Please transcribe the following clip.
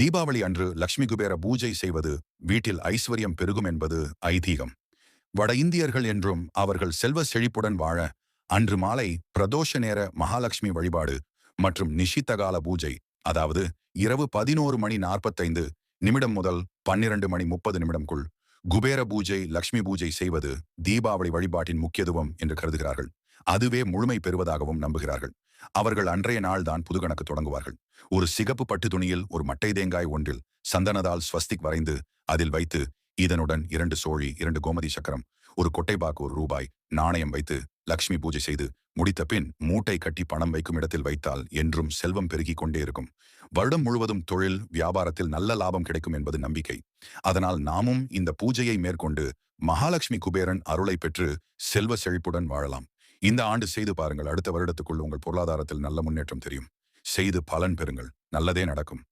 தீபாவளி அன்று லக்ஷ்மி குபேர பூஜை செய்வது வீட்டில் ஐஸ்வர்யம் பெருகும் என்பது ஐதீகம். வட இந்தியர்கள் என்றும் அவர்கள் செல்வ செழிப்புடன் வாழ அன்று மாலை பிரதோஷ நேர மகாலட்சுமி வழிபாடு மற்றும் நிஷித்தகால பூஜை அதாவது இரவு பதினோரு மணி நாற்பத்தைந்து நிமிடம் முதல் பன்னிரண்டு மணி முப்பது நிமிடம்குள் குபேர பூஜை லக்ஷ்மி பூஜை செய்வது தீபாவளி வழிபாட்டின் முக்கியத்துவம் என்று கருதுகிறார்கள். அதுவே முழுமை பெறுவதாகவும் நம்புகிறார்கள். அவர்கள் அன்றைய நாள்தான் புதுகணக்கு தொடங்குவார்கள். ஒரு சிகப்பு பட்டு துணியில் ஒரு மட்டை தேங்காய் ஒன்றில் சந்தனதால் ஸ்வஸ்திக் வரைந்து அதில் வைத்து இதனுடன் இரண்டு சோழி இரண்டு கோமதி சக்கரம் ஒரு கொட்டைபாக்கு ஒரு ரூபாய் நாணயம் வைத்து லக்ஷ்மி பூஜை செய்து முடித்த பின் மூட்டை கட்டி பணம் வைக்கும் இடத்தில் வைத்தால் என்றும் செல்வம் பெருகிக் கொண்டே இருக்கும். வருடம் முழுவதும் தொழில் வியாபாரத்தில் நல்ல லாபம் கிடைக்கும் என்பது நம்பிக்கை. அதனால் நாமும் இந்த பூஜையை மேற்கொண்டு மகாலட்சுமி குபேரன் அருளை பெற்று செல்வ செழிப்புடன் வாழலாம். இந்த ஆண்டு செய்து பாருங்கள். அடுத்த வருடத்துக்குள் உங்கள் பொருளாதாரத்தில் நல்ல முன்னேற்றம் தெரியும். செய்து பலன் பெறுங்கள். நல்லதே நடக்கும்.